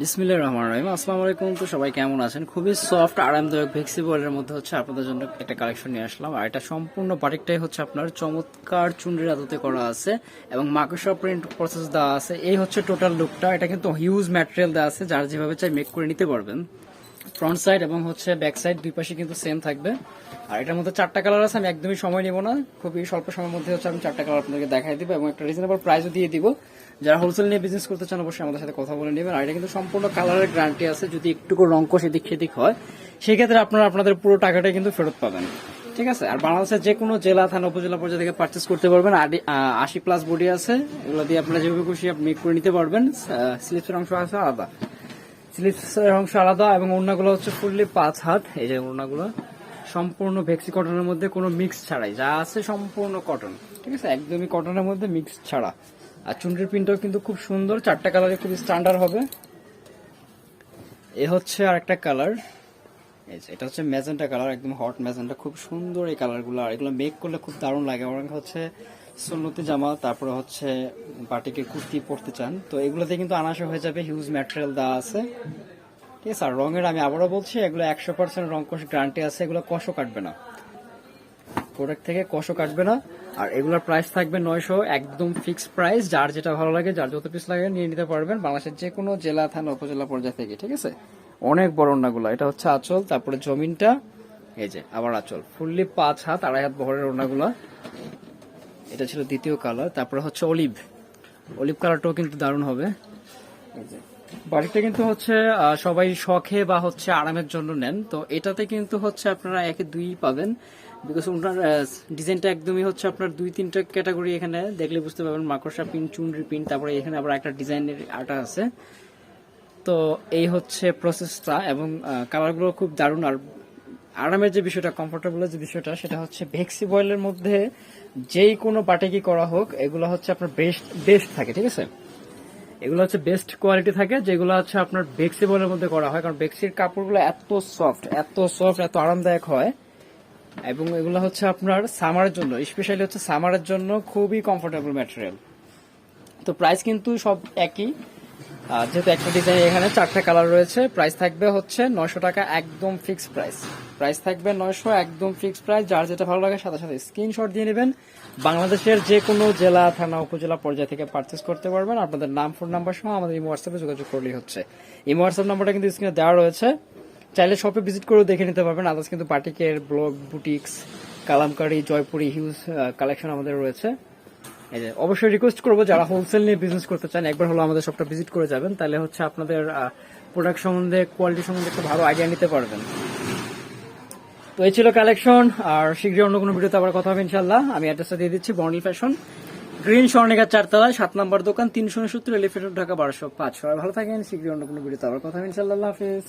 বিসমিল্লাহ রহমান রহিম। আসসালাম আলাইকুম, তো সবাই কেমন আছেন? খুবই সফট, আরামদায়ক ভেক্সিবলের মধ্যে হচ্ছে আপনাদের জন্য একটা কালেকশন নিয়ে আসলাম। আর এটা সম্পূর্ণ বাটিকটাই হচ্ছে আপনার চমৎকার চুনরির আদতে করা আছে এবং মাকড়সা প্রিন্ট প্রসেস দেওয়া আছে। এই হচ্ছে টোটাল লুকটা এটা কিন্তু হিউজ ম্যাটেরিয়াল দেওয়া আছে। যার যেভাবে চাই মেক করে নিতে পারবেন। ফ্রন্ট সাইড এবং হচ্ছে ব্যাক সাইড দুই পাশে কিন্তু সেম থাকবে। আর এটার মধ্যে চারটা কালার আছে, আমি একদমই সময় নিব না। খুবই স্বল্প সময়ের মধ্যে হচ্ছে আমি চারটা কালার আপনাদেরকে দেখাই দিব এবং একটা রিজনেবল প্রাইসও দিয়ে দিব। যারা হোলসেল নিয়ে বিজনেস করতে চান, অবশ্যই আমাদের সাথে কথা বলে নেবেন। আর এটা কিন্তু সম্পূর্ণ কালারের গ্যারান্টি আছে, যদি একটুকু রঙ্কশ এদিক সেদিক হয়, সেক্ষেত্রে আপনারা আপনাদের পুরো টাকাটাই কিন্তু ফেরত পাবেন। ঠিক আছে? আর বাংলাদেশের যে কোনো জেলা, থানা, উপজেলা পর্যায়ে থেকে পার্চেস করতে পারবেন। আশি প্লাস বডি আছে। এগুলো দিয়ে আপনারা যেভাবে খুশি মেক করে নিতে পারবেন। স্লিপসের অংশ আছে, আলাদা। স্লিপসের অংশ আলাদা এবং ওড়নাগুলো হচ্ছে ফুললি পাঁচ হাত। এই যে ওড়নাগুলো। সম্পূর্ণ ভেক্সি কটনের মধ্যে কোনো মিক্স ছাড়াই। যা আছে সম্পূর্ণ কটন। ঠিক আছে? একদমই কটনের মধ্যে মিক্স ছাড়া। আর চুনরির প্রিন্টও কিন্তু খুব সুন্দর। চারটা কালারে খুবই স্ট্যান্ডার্ড হবে। এ হচ্ছে আর একটা কালার এটা হচ্ছে ম্যাজেন্টা কালার। একদম হট ম্যাজেন্টা। খুব সুন্দর এই কালারগুলো। আর এগুলো মেক করলে খুব দারুণ লাগে। আমার হচ্ছে সুন্নতি জামা তারপরে হচ্ছে বাটিকের কুর্তি পরতে চান। তো এগুলোতে কিন্তু আনাসা হয়ে যাবে হিউজ ম্যাটেরিয়াল দেওয়া আছে। ঠিক আছে, আর রঙের আমি আবারও বলছি, এগুলো একশো পার্সেন্ট রং কষ গ্যারান্টি আছে, এগুলো কষও কাটবে না। প্রোডাক্ট থেকে কষও কাটবে না, আর এগুলোর প্রাইস থাকবে নয়শো, একদম ফিক্সড প্রাইস যার যেটা ভালো লাগে, যার যত পিস লাগে নিয়ে নিতে পারবেন বাংলাদেশের যে কোনো জেলা, থানা, উপজেলা পর্যায়ে থেকে, ঠিক আছে? অনেক বড় ওড়নাগুলো এটা হচ্ছে আঁচল, তারপরে জমিনটা, এই যে, আবার আঁচল, ফুললি পাঁচ হাত, আড়াই হাত বহরের ওড়নাগুলো এটা ছিল দ্বিতীয় কালার, তারপরে হচ্ছে অলিভ। অলিভ কালারটাও কিন্তু দারুণ হবে। বাড়িটা কিন্তু হচ্ছে সবাই শখে বা হচ্ছে আরামের জন্য নেন। তো এটাতে কিন্তু হচ্ছে আপনারা একে দুই পাবেন বিকজ ওনার ডিজাইনটা একদমই হচ্ছে আপনার দুই, তিনটা ক্যাটাগরি এখানে। দেখলে বুঝতে পারবেন, মাকড়সা পিন চুনরি পিন তারপরে এখানে আবার একটা ডিজাইনের আটা আছে। তো এই হচ্ছে প্রসেসটা এবং কালারগুলো খুব দারুণ আর আরামের যে বিষয়টা কমফোর্টেবলের যে বিষয়টা, সেটা হচ্ছে ভেক্সি বয়েলের মধ্যে যেই কোনো বাটিকি করা হোক, এগুলো হচ্ছে আপনার বেস্ট বেস্ট থাকে, ঠিক আছে? এগুলো হচ্ছে বেস্ট কোয়ালিটি থাকে, যেগুলো হচ্ছে আপনার বেক্সি বলের মধ্যে করা হয়। কারণ বেক্সির কাপড়গুলো এত সফট এত সফট এত আরামদায়ক হয়। এবং এগুলো হচ্ছে আপনার সামারের জন্য স্পেশালি হচ্ছে সামারের জন্য খুবই কমফোর্টেবল ম্যাটেরিয়াল তো প্রাইস কিন্তু সব একই। আর যেহেতু একটা ডিজাইন এখানে চারটা কালার রয়েছে প্রাইস থাকবে হচ্ছে নয়শো টাকা একদম ফিক্স প্রাইস প্রাইস থাকবে নয়শো একদম ফিক্স প্রাইস যার যেটা ভালো লাগে সাথে সাথে স্ক্রিনশট দিয়ে নেবেন। বাংলাদেশের যে কোনো জেলা, থানা, উপজেলা পর্যায়ে থেকে পারচেস করতে পারবেন। আপনাদের নাম ফোন নাম্বার সহ আমাদের এই হোয়াটসঅ্যাপে যোগাযোগ করলেই হচ্ছে। এই হোয়াটসঅ্যাপ নাম্বারটা কিন্তু স্ক্রিনে দেওয়া রয়েছে। চাইলে শপে ভিজিট করেও দেখে নিতে পারবেন। আদার্স কিন্তু পার্টিকের blog boutiques Kalamkari, Jaipuri huge collection আমাদের রয়েছে। অবশ্যই রিকোয়েস্ট করব, যারা হোলসেল নিয়ে বিজনেস করতে চান, একবার হলো আমাদের শপটা ভিজিট করে যাবেন, তাহলে হচ্ছে আপনাদের প্রোডাক্ট সম্বন্ধে কোয়ালিটি সম্বন্ধে একটা ভালো আইডিয়া নিতে পারবেন। তো এই ছিল কালেকশন আর শীঘ্রই অন্য কোনো ভিডিওতে আবার কথা হবে ইনশাল্লাহ আমি অ্যাড্রেসটা দিয়ে দিচ্ছি বর্নিল ফ্যাশন গ্রিন স্বর্ণিকার চারতলায়, সাত নম্বর দোকান, তিনশো সত্তর এলিফেন্ট ঢাকা বারোশো পাঁচ। সবাই ভালো থাকেন, শীঘ্রই অন্য কোনো ভিডিওতে আবার কথা হবে ইনশাল্লাহ হাফিজ।